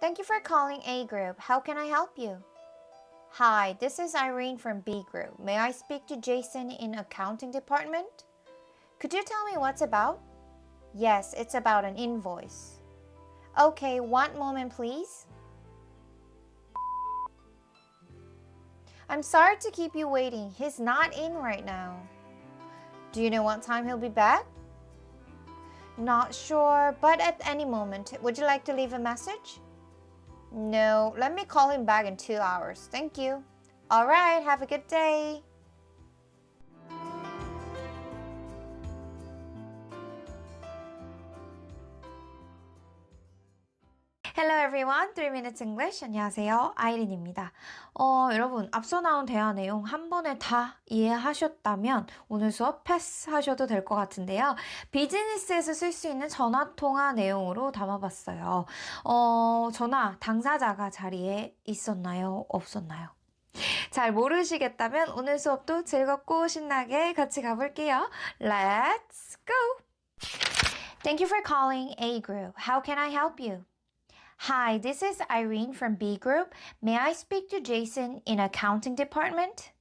Thank you for calling A Group. How can I help you? Hi, this is Irene from B Group. May I speak to Jason in accounting department? Could you tell me what's about? Yes, it's about an invoice. Okay, one moment please. I'm sorry to keep you waiting. He's not in right now. Do you know what time he'll be back? Not sure, but at any moment. Would you like to leave a message? No, let me call him back in two hours. Thank you. All right, have a good day. Hello everyone, 3 Minutes English. 안녕하세요. 아이린입니다. 어, 여러분, 앞서 나온 대화 내용 한 번에 다 이해하셨다면 오늘 수업 패스하셔도 될 것 같은데요. 비즈니스에서 쓸 수 있는 전화 통화 내용으로 담아봤어요. 어, 전화 당사자가 자리에 있었나요? 없었나요? 잘 모르시겠다면 오늘 수업도 즐겁고 신나게 같이 가볼게요. Let's go! Thank you for calling A Group. How can I help you? Hi, this is Irene from B Group. May I speak to Jason in accounting department?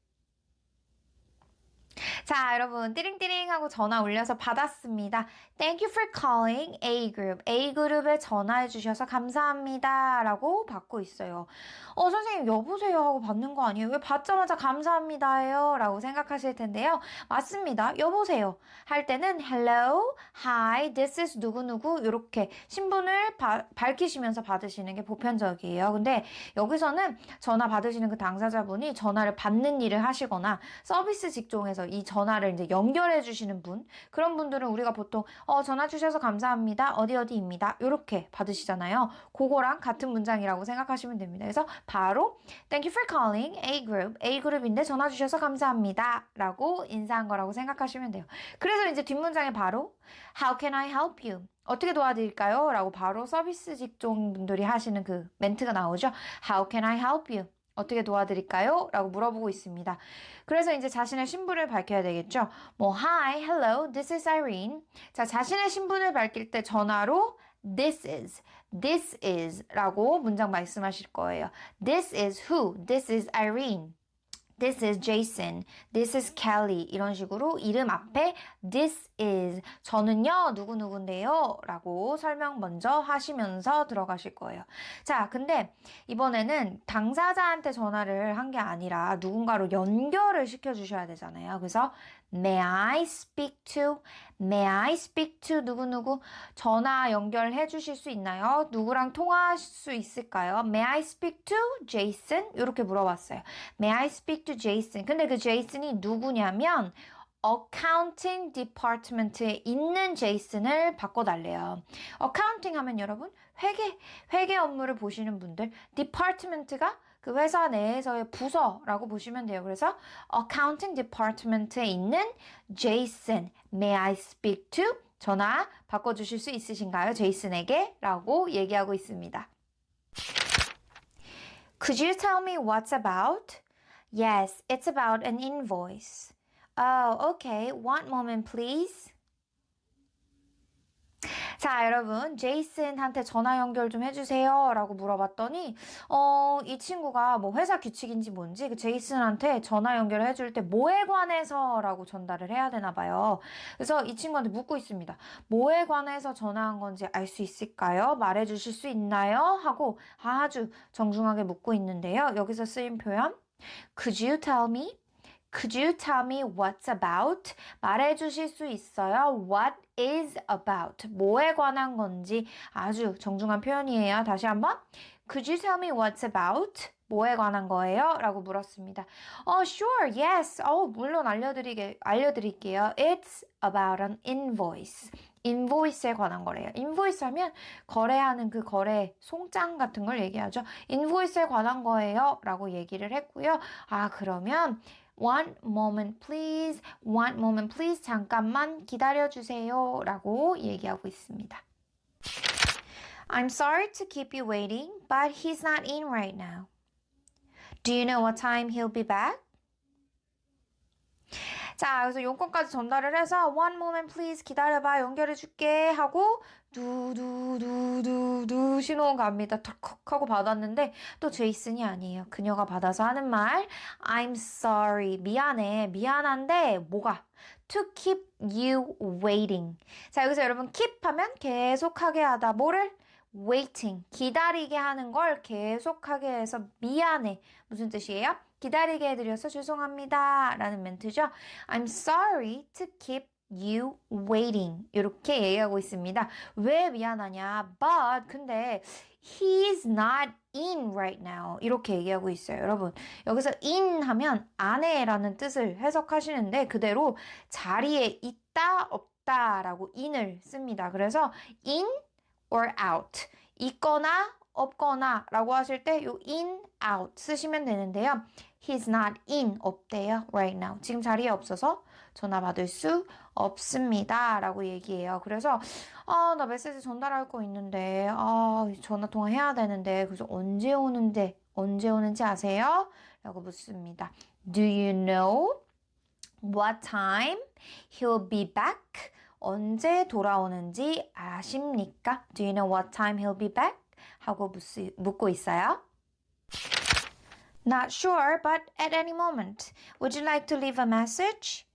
자, 여러분, 띠링띠링 하고 전화 올려서 받았습니다. Thank you for calling A Group. A 그룹에 전화해 주셔서 감사합니다. 라고 받고 있어요. 어, 선생님, 여보세요 하고 받는 거 아니에요? 왜 받자마자 감사합니다예요? 라고 생각하실 텐데요. 맞습니다. 여보세요. 할 때는 hello, hi, this is 누구누구 이렇게 신분을 바- 밝히시면서 받으시는 게 보편적이에요. 근데 여기서는 전화 받으시는 그 당사자분이 전화를 받는 일을 하시거나 서비스 직종에서 이 전화를 이제 연결해 주시는 분 그런 분들은 우리가 보통 어 전화 주셔서 감사합니다. 어디 어디입니다. 이렇게 받으시잖아요. 그거랑 같은 문장이라고 생각하시면 됩니다. 그래서 바로 Thank you for calling A group. A 그룹인데 전화 주셔서 감사합니다 라고 인사한 거라고 생각하시면 돼요. 그래서 이제 뒷문장에 바로 How can I help you? 어떻게 도와드릴까요? 라고 바로 서비스 직종 분들이 하시는 그 멘트가 나오죠. How can I help you? 어떻게 도와드릴까요? 라고 물어보고 있습니다. 그래서 이제 자신의 신분을 밝혀야 되겠죠. 뭐, Hi, hello, this is Irene. 자, 자신의 신분을 밝힐 때 전화로 This is, this is 라고 문장 말씀하실 거예요. This is who? This is Irene. This is Jason. This is Kelly. 이런 식으로 이름 앞에 this is 저는요 누구누구인데요 라고 설명 먼저 하시면서 들어가실 거예요. 자, 근데 이번에는 당사자한테 전화를 한 게 아니라 누군가로 연결을 시켜 주셔야 되잖아요. 그래서 May I speak to? May I speak to 누구누구? 전화 연결해 주실 수 있나요? 누구랑 통화할 수 있을까요? May I speak to Jason? 이렇게 물어봤어요. May I speak to Jason? 근데 그 Jason이 누구냐면 accounting department에 있는 제이슨을 바꿔달래요. accounting 하면 여러분 회계 회계 업무를 보시는 분들 department가 그 회사 내에서의 부서라고 보시면 돼요. 그래서 accounting department에 있는 제이슨 may I speak to 전화 바꿔주실 수 있으신가요? 제이슨에게 라고 얘기하고 있습니다. Could you tell me what's about? Yes, it's about an invoice. Oh, okay. One moment, please. 자, 여러분, 제이슨한테 전화 연결 좀 해주세요. 라고 물어봤더니, 어, 이 친구가 뭐 회사 규칙인지 뭔지 그 제이슨한테 전화 연결을 해줄 때 뭐에 관해서 라고 전달을 해야 되나 봐요. 그래서 이 친구한테 묻고 있습니다. 뭐에 관해서 전화한 건지 알 수 있을까요? 말해주실 수 있나요? 하고 아주 정중하게 묻고 있는데요. 여기서 쓰인 표현, Could you tell me? Could you tell me what's about? 말해 주실 수 있어요? What is about? 뭐에 관한 건지 아주 정중한 표현이에요. 다시 한번. Could you tell me what's about? 뭐에 관한 거예요? 라고 물었습니다. 어, sure, yes. 어, 물론 알려드리게, 알려드릴게요. It's about an invoice. 인보이스에 관한 거래요. 인보이스 하면 거래하는 그 거래 송장 같은 걸 얘기하죠. 인보이스에 관한 거예요. 라고 얘기를 했고요. 아, 그러면 One moment please, one moment please, 잠깐만 기다려주세요. 라고 얘기하고 있습니다. I'm sorry to keep you waiting, but he's not in right now. Do you know what time he'll be back? 자, 그래서 용건까지 전달을 해서 one moment please 기다려봐 연결해 줄게 하고 두두두두두 신호음 갑니다. 덜컥 하고 받았는데 또 제이슨이 아니에요. 그녀가 받아서 하는 말 I'm sorry. 미안해. 미안한데 뭐가? To keep you waiting. 자, 여기서 여러분 keep 하면 계속하게 하다. 뭐를? Waiting. 기다리게 하는 걸 계속하게 해서 미안해. 무슨 뜻이에요? 기다리게 해드려서 죄송합니다. 라는 멘트죠. I'm sorry to keep you waiting. 이렇게 얘기하고 있습니다. 왜 미안하냐? But 근데 he's not in right now. 이렇게 얘기하고 있어요. 여러분, 여기서 in 하면 안에라는 뜻을 해석하시는데 그대로 자리에 있다 없다 라고 in을 씁니다. 그래서 in or out. 있거나 없거나 라고 하실 때 요 in, out 쓰시면 되는데요. He's not in 없대요. right now. 지금 자리에 없어서 전화 받을 수 없습니다. 라고 얘기해요. 그래서 아, 나 메시지 전달할 거 있는데 아, 전화 통화 해야 되는데 그래서 언제 오는데 언제 오는지 아세요? 라고 묻습니다. Do you know what time he'll be back? 언제 돌아오는지 아십니까? Do you know what time he'll be back? 하고 묻고 있어요. Not sure, but at any moment. Would you like to leave a message?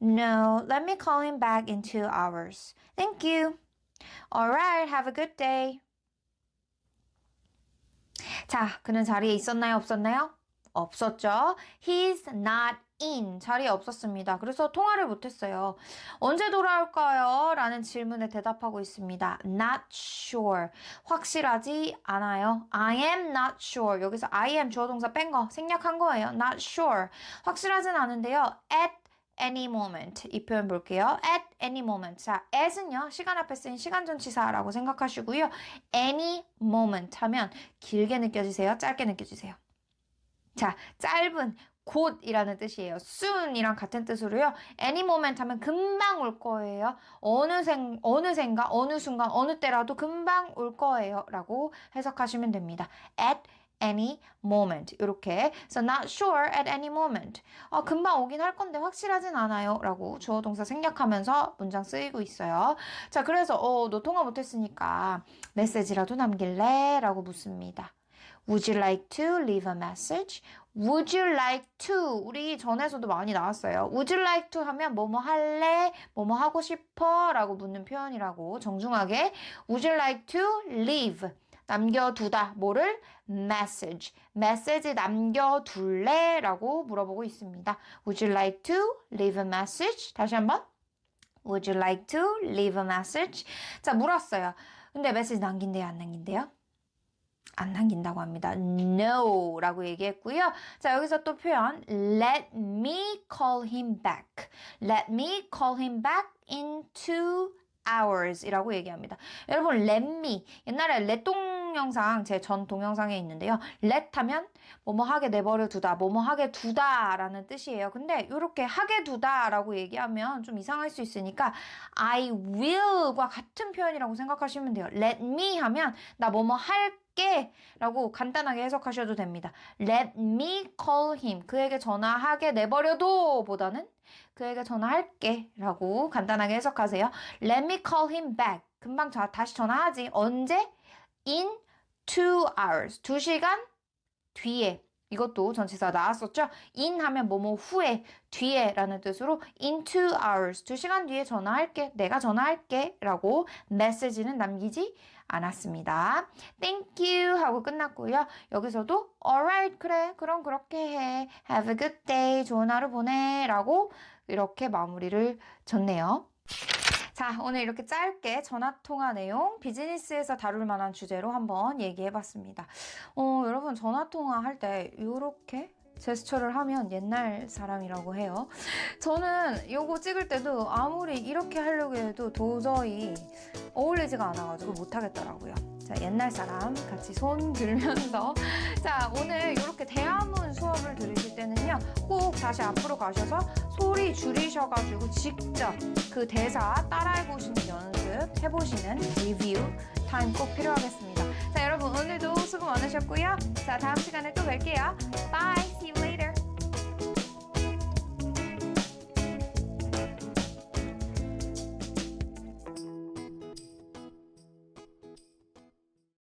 No, let me call him back in two hours. Thank you. Alright, have a good day. 자, 그는 자리에 있었나요? 없었나요? 없었죠. He's not in. 자리에 없었습니다. 그래서 통화를 못했어요. 언제 돌아올까요? 라는 질문에 대답하고 있습니다. Not sure. 확실하지 않아요. I am not sure. 여기서 I am 주어 동사 뺀 거 생략한 거예요. Not sure. 확실하진 않은데요. At any moment. 이 표현 볼게요. At any moment. 자, at은요. 시간 앞에 쓰인 시간 전치사라고 생각하시고요. any moment 하면 길게 느껴지세요? 짧게 느껴지세요? 자, 짧은 곧이라는 뜻이에요. soon이랑 같은 뜻으로요. any moment 하면 금방 올 거예요. 어느새, 어느샌가, 어느 순간, 어느 때라도 금방 올 거예요. 라고 해석하시면 됩니다. at any moment. 이렇게. So not sure at any moment. 어, 금방 오긴 할 건데 확실하진 않아요. 라고 주어 동사 생략하면서 문장 쓰이고 있어요. 자, 그래서 어, 너 통화 못했으니까 메시지라도 남길래? 라고 묻습니다. Would you like to leave a message? Would you like to? 우리 전에서도 많이 나왔어요. Would you like to 하면 뭐뭐 할래? 뭐뭐 하고 싶어? 라고 묻는 표현이라고 정중하게 Would you like to leave? 남겨두다. 뭐를? message. 메시지 남겨둘래? 라고 물어보고 있습니다. Would you like to leave a message? 다시 한번. Would you like to leave a message? 자, 물었어요. 근데 메시지 남긴대요? 안 남긴대요? 안 남긴다고 합니다. No 라고 얘기했고요. 자, 여기서 또 표현 let me call him back. let me call him back in two hours 이라고 얘기합니다. 여러분 let me 옛날에 let 동영상 제 전 동영상에 있는데요. let 하면 뭐뭐 하게 내버려 두다 뭐뭐 하게 두다 라는 뜻이에요. 근데 이렇게 하게 두다 라고 얘기하면 좀 이상할 수 있으니까 I will과 같은 표현이라고 생각하시면 돼요. let me 하면 나 뭐뭐 할 게 라고 간단하게 해석하셔도 됩니다. Let me call him. 그에게 전화하게 내버려둬 보다는 그에게 전화할게 라고 간단하게 해석하세요. Let me call him back. 금방 자, 다시 전화하지. 언제? In two hours. 두 시간 뒤에. 이것도 전치사 나왔었죠? in 하면 뭐뭐 후에, 뒤에 라는 뜻으로 in two hours. 두 시간 뒤에 전화할게. 내가 전화할게. 라고 메시지는 남기지 않았습니다. Thank you 하고 끝났고요. 여기서도 alright 그래 그럼 그렇게 해. Have a good day 좋은 하루 보내 라고 이렇게 마무리를 줬네요. 자, 오늘 이렇게 짧게 전화 통화 내용 비즈니스에서 다룰 만한 주제로 한번 얘기해 봤습니다. 어, 여러분 전화 통화 할 때 이렇게 제스처를 하면 옛날 사람이라고 해요. 저는 이거 찍을 때도 아무리 이렇게 하려고 해도 도저히 어울리지가 않아가지고 못하겠더라고요. 자, 옛날 사람 같이 손 들면서. 자, 오늘 이렇게 대화문 수업을 들으실 때는요, 꼭 다시 앞으로 가셔서 소리 줄이셔가지고 직접 그 대사 따라해보시는 연습 해보시는 리뷰 타임 꼭 필요하겠습니다. 오늘도 수고 많으셨고요. 자, 다음 시간에 또 뵐게요. Bye. See you later.